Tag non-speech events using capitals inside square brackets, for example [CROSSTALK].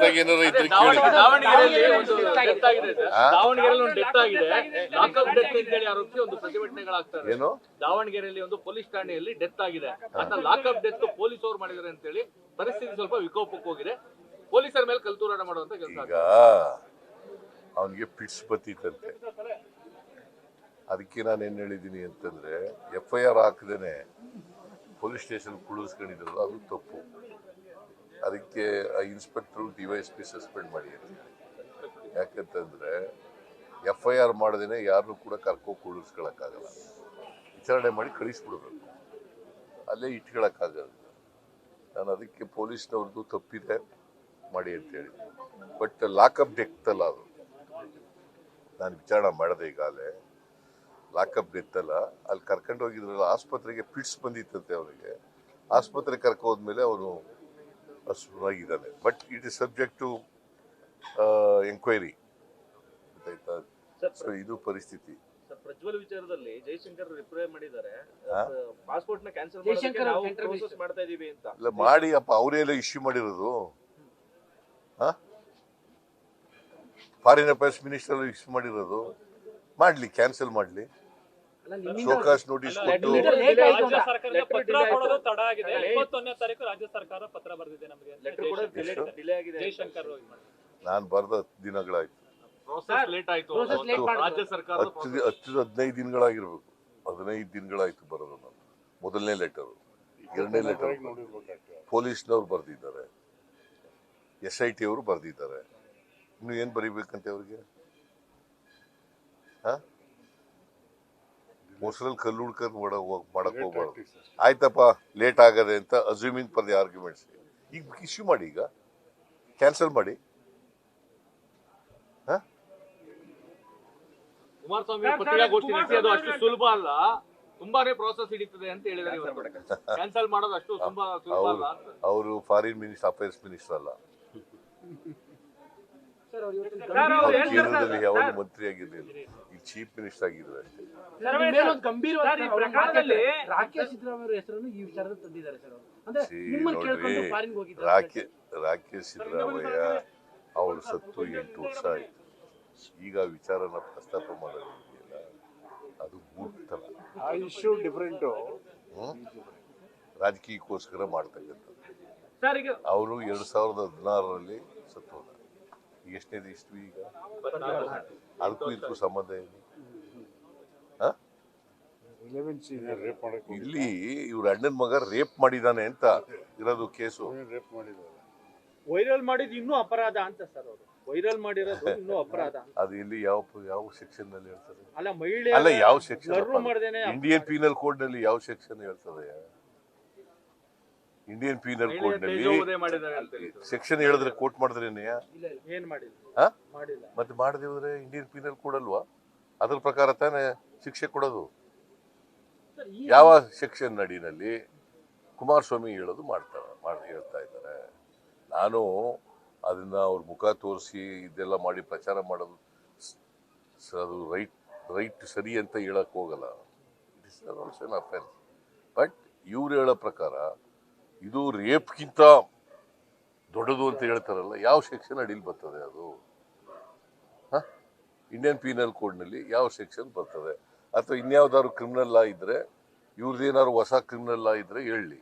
ಹೊಸದಾಗಿ ಏನಾರ ಇದ್ರೆ ಕೇಳಿ. ದಾವಣಗೆರೆಯಲ್ಲಿ ಒಂದು ಡೆತ್ ಆಗಿದೆ. ದಾವಣಗೆರೆಯಲ್ಲಿ ಒಂದು ಡೆತ್ ಆಗಿದೆ. ಲಾಕಪ್ ಡೆತ್ ಅಂತೇಳಿ ಆರೋಪಿಸಿ ಒಂದು ಪ್ರತಿಭಟನೆಗಳಾಗ್ತಾರೆ ಏನು? ದಾವಣಗೆರೆಯಲ್ಲಿ ಒಂದು ಪೊಲೀಸ್ ಠಾಣೆಯಲ್ಲಿ ಡೆತ್ ಆಗಿದೆ. ಅದನ್ನ ಲಾಕಪ್ ಡೆತ್ ಪೊಲೀಸ್ ಅವರು ಮಾಡಿದ್ದಾರೆ ಅಂತೇಳಿ ಪರಿಸ್ಥಿತಿ ಸ್ವಲ್ಪ ವಿಕೋಪಕ್ಕೆ ಹೋಗಿದೆ. ಪೊಲೀಸರ ಮೇಲೆ ಕಲ್ತೂರಾಟ ಮಾಡುವಂತ ಕೆಲಸ ಅವನಿಗೆ ಪಿಟ್ಸ್ ಬತ್ತಿತ್ತಂತೆ. ಅದಕ್ಕೆ ನಾನು ಏನ್ ಹೇಳಿದ್ದೀನಿ ಅಂತಂದ್ರೆ ಎಫ್ ಐ ಆರ್ ಹಾಕದೇನೆ ಪೊಲೀಸ್ ಸ್ಟೇಷನ್ ಕುಳಿಸ್ಕೊಂಡಿದ್ರಲ್ಲ ಅದು ತಪ್ಪು. ಅದಕ್ಕೆ inspector D Y S P suspend ಮಾಡಿದ್ರು. ಯಾಕಂತಂದರೆ ಎಫ್ ಐ ಆರ್ ಮಾಡಿದ್ರೆ ಯಾರನ್ನೂ ಕೂಡ ಕರ್ಕೋ ಕೂಡಿಸ್ಕೊಳ್ಳೋಕ್ಕಾಗಲ್ಲ ವಿಚಾರಣೆ ಮಾಡಿ ಕಳಿಸ್ಬಿಡ್ಬೇಕು. ಅಲ್ಲೇ ಇಟ್ಕೊಳಕ್ಕಾಗಲ್ಲ. ನಾನು ಅದಕ್ಕೆ ಪೊಲೀಸ್ನವ್ರದ್ದು ತಪ್ಪಿದೆ ಮಾಡಿ ಅಂತೇಳಿ ಬಟ್ ಲಾಕಪ್ ಡೆತ್ತಲ್ಲ ಅದು. ನಾನು ವಿಚಾರಣೆ ಮಾಡಿದೆ ಈಗಾಗಲೇ. ಲಾಕಪ್ ಡೆತ್ತಲ್ಲ. ಅಲ್ಲಿ ಕರ್ಕೊಂಡು ಹೋಗಿದ್ರಲ್ಲ ಆಸ್ಪತ್ರೆಗೆ ಪಿಟ್ಸ್ ಬಂದಿತ್ತಂತೆ ಅವನಿಗೆ ಆಸ್ಪತ್ರೆಗೆ ಕರ್ಕೋದ್ಮೇಲೆ ಅವನು ಹಸುವಾಗಿದ್ದಾನೆ but it is subject to enquiry ಗೊತ್ತಾಯ್ತಾ? ಸೊ ಇದು ಪರಿಸ್ಥಿತಿ. ಸರ್ ಪ್ರಜ್ವಲ್ ವಿಚಾರದಲ್ಲಿ ಜೈಶಂಕರ್ ರಿಪ್ಲೈ ಮಾಡಿದ್ದಾರೆ? ಪಾಸ್ಪೋರ್ಟ್ನ ಕ್ಯಾನ್ಸಲ್ ಮಾಡ್ತಾ ಇದೀವಿ ಅಂತ. ಇಲ್ಲ ಮಾಡಿ ಅಪ್ಪ ಅವರೆಲ್ಲ ಇಶ್ಯೂ ಮಾಡಿರೋದು. ಫಾರಿನ್ ಅಫೇರ್ಸ್ ಮಿನಿಸ್ಟರ್ ಇಶ್ಯೂ ಮಾಡಿರೋದು. ಮಾಡ್ಲಿ ಕ್ಯಾನ್ಸಲ್ ಮಾಡ್ಲಿ. ಶೋಕಾಸ್ ನೋಟಿಸ್ ಕೊಟ್ಟು. ಪತ್ರ ಕೊಡೋದು ತಡ ಆಗಿದೆ. ಅಲ್ಲ, ಇಪ್ಪತ್ತೊಂದನೇ ತಾರೀಕು ರಾಜ್ಯ ಸರ್ಕಾರ ಪತ್ರ ಬರೆದಿದೆ ನಮಗೆ. ಲೆಟರ್ ಕೂಡ ಡಿಲೇ ಆಗಿದೆ. ಜೈಶಂಕರ್ ನಾನು ಬರ್ದ ದಿನಗಳಾಯ್ತು. ಪ್ರೋಸೆಸ್ ಲೇಟ್ ಆಯ್ತು. ಹತ್ತು- ರಾಜ್ಯ ಸರ್ಕಾರದ ಹತ್ತು ಹತ್ತು ಹದಿನೈದು ದಿನಗಳಾಗಿರ್ಬೇಕು. ಹದಿನೈದು ದಿನಗಳಾಯ್ತು ಬರೋದು ನಾನು. ಮೊದಲನೇ ಲೆಟರು ಎರಡನೇ ಲೆಟರ್ ಪೊಲೀಸ್ನವ್ರು ಬರ್ದಿದ್ದಾರೆ. ಎಸ್ ಐ ಟಿ ಅವರು ಬರೆದಿದ್ದಾರೆ. ಇನ್ನು ಏನು ಬರೀಬೇಕಂತೆ ಅವ್ರಿಗೆ? ಹಾ? ಮೊಸರಲ್ಲಿ ಕಲ್ಲು ಹುಡ್ಕೊಂಡು ಮಾಡಕ್ ಹೋಗ್ಬಾರ್ದು. ಆಯ್ತಪ್ಪ ಲೇಟ್ ಆಗದೆ ಅಂತ ಅಸ್ಯೂಮಿಂಗ್ ಪರ್ ದಿ ಆರ್ಗ್ಯುಮೆಂಟ್ಸ್ ಈಗ ಇಶ್ಯೂ ಮಾಡಿ ಈಗ. ಕ್ಯಾನ್ಸಲ್ ಮಾಡಿ. ಹಾ? ಕುಮಾರಸ್ವಾಮಿ ಪತ್ರಿಕಾಗೋಷ್ಠಿ ನಡೆಸಿ ಅದು ಅಷ್ಟು ಸುಲಭ ಅಲ್ಲ. ತುಂಬಾನೇ ಪ್ರೋಸೆಸ್ ಹಿಡಿತದೆ ಅಂತ ಹೇಳಿದ್ದಾರೆ ಕ್ಯಾನ್ಸಲ್ ಮಾಡೋದು ಅಷ್ಟು ತುಂಬಾ ಸುಲಭ ಅಲ್ಲ ಅವರು ಫಾರಿನ್ ಮಿನಿಸ್ಟರ್ ಅಫೇರ್ಸ್ ಮಿನಿಸ್ಟರ್ ಅಲ್ಲ ಸರ್, ಅವ್ರು ಇವತ್ತು ಸರ್, ಅವ್ರು ಅವ್ರು ಹೇಳ್ತಾರೆ ಕೇಂದ್ರದಲ್ಲಿ ಸರ್. ಮಂತ್ರಿ ಆಗಿರ್ಲಿಲ್ಲ ಈ ಚೀಫ್ ಮಿನಿಸ್ಟರ್ ಆಗಿದ್ರು ಅಷ್ಟೇ. ಸರ್, ಒಂದು ಗಂಭೀರವಾದ ಸರ್, ಈ ಅವ್ರ ಪ್ರಕರಣದಲ್ಲಿ ರಾಕೇಶ್ ಸಿದ್ದರಾಮಯ್ಯ ಹೆಸರನ್ನು ಈ ವಿಚಾರದಲ್ಲಿ ತಂದಿದ್ದಾರೆ ಸರ್ ಅವರು. ಅಂದ್ರೆ ನಿಮ್ಮನ್ನ ನೋಡ್ರಿ, ಕೇಳ್ಕೊಂಡು ಫಾರಿನ್ ಹೋಗಿದ್ದಾರೆ ರಾಕೆ ರಾಕೇಶ್ ಸಿದ್ದರಾಮಯ್ಯ ಅವರು ಸತ್ತು ಎಂಟು ವರ್ಷ ಆಯ್ತು. ಈಗ ವಿಚಾರನ ಪ್ರಸ್ತಾಪ ಮಾಡೋದಿದೆಯಲ್ಲ ಅದು ಮೂರ್ತನ ಆ ಇಶ್ಯೂ ಡಿಫ್ರೆಂಟ್? ರಾಜಕೀಯಕ್ಕೋಸ್ಕರ ಮಾಡ್ತಕ್ಕಂಥದ್ದು. ಸರ್ ಈಗ ಅವರು ಎರಡ್ ಸಾವಿರದ ಹದಿನಾರರಲ್ಲಿ ಸತ್ತು ಹೋದ ಎಷ್ಟನೇದು ಇಷ್ಟು ಈಗ? ಅದಕ್ಕೂ ಇದಕ್ಕೂ ಸಂಬಂಧ ಏನು? ಇಲ್ಲಿ ಇವ್ರ ಅಣ್ಣನ ಮಗ ರೇಪ್ ಮಾಡಿದಾನೆ ಅಂತ ಇರೋದು ಕೇಸು. ರೇಪ್ ಮಾಡಿದ್ದಾರೆ ವೈರಲ್ ಮಾಡಿದ ಇನ್ನೂ ಅಪರಾಧ ಅಂತ ಸರ್ ಅವರು. ವೈರಲ್ ಮಾಡಿರೋದು [LAUGHS] ಇನ್ನೂ ಅಪರಾಧ. ಅದು ಇಲ್ಲಿ ಯಾವ ಯಾವ ಸೆಕ್ಷನ್ನಲ್ಲಿ ಹೇಳ್ತಾರೆ? ಅಲ್ಲ ಮಹಿಳೆ ಅಲ್ಲ ಯಾವ ಸೆಕ್ಷನ್ ಇಂಡಿಯನ್ ಪೀನಲ್ ಕೋಡ್ನಲ್ಲಿ ಯಾವ ಸೆಕ್ಷನ್ ಹೇಳ್ತದೆ ಇಂಡಿಯನ್ ಪೀನಲ್ ಕೋಡ್ನಲ್ಲಿ ಸೆಕ್ಷನ್ ಹೇಳಿದ್ರೆ. ಕೋರ್ಟ್ ಮಾಡಿದ್ರೆ ಮತ್ತೆ ಮಾಡದೆ ಹೋದ್ರೆ ಇಂಡಿಯನ್ ಪೀನಲ್ ಕೋಡ್ ಅಲ್ವಾ? ಅದ್ರ ಪ್ರಕಾರ ತಾನೇ ಶಿಕ್ಷೆ ಕೊಡೋದು. ಯಾವ ಸೆಕ್ಷನ್ ನಡಿನಲ್ಲಿ ಕುಮಾರಸ್ವಾಮಿ ಹೇಳೋದು ಮಾಡ್ತಾರೆ ಮಾಡಿ ಹೇಳ್ತಾ ಇದ್ದಾರೆ. ನಾನು ಅದನ್ನ ಅವ್ರ ಮುಖ ತೋರಿಸಿ ಇದೆಲ್ಲ ಮಾಡಿ ಪ್ರಚಾರ ಮಾಡೋದು ಅದು ರೈಟ್ ರೈಟ್ ಸರಿ ಅಂತ ಹೇಳಕ್ ಹೋಗಲ್ಲ. ಇಟ್ ಇಸ್ ಬಟ್ ಇವ್ರು ಹೇಳೋ ಪ್ರಕಾರ ಇದು ರೇಪ್ಗಿಂತ ದೊಡ್ಡದು ಅಂತ ಹೇಳ್ತಾರಲ್ಲ, ಯಾವ ಸೆಕ್ಷನ್ ಅಡಿಲಿ ಬರ್ತದೆ ಅದು? ಇಂಡಿಯನ್ ಪೀನಲ್ ಕೋಡ್ನಲ್ಲಿ ಯಾವ ಸೆಕ್ಷನ್ ಬರ್ತದೆ? ಅಥವಾ ಇನ್ಯಾವ್ದಾದ್ರು ಕ್ರಿಮಿನಲ್ ಲಾ ಇದ್ರೆ ಇವ್ರದ್ದೇನಾದ್ರು ಹೊಸ ಕ್ರಿಮಿನಲ್ ಲಾ ಇದ್ರೆ ಹೇಳಿ.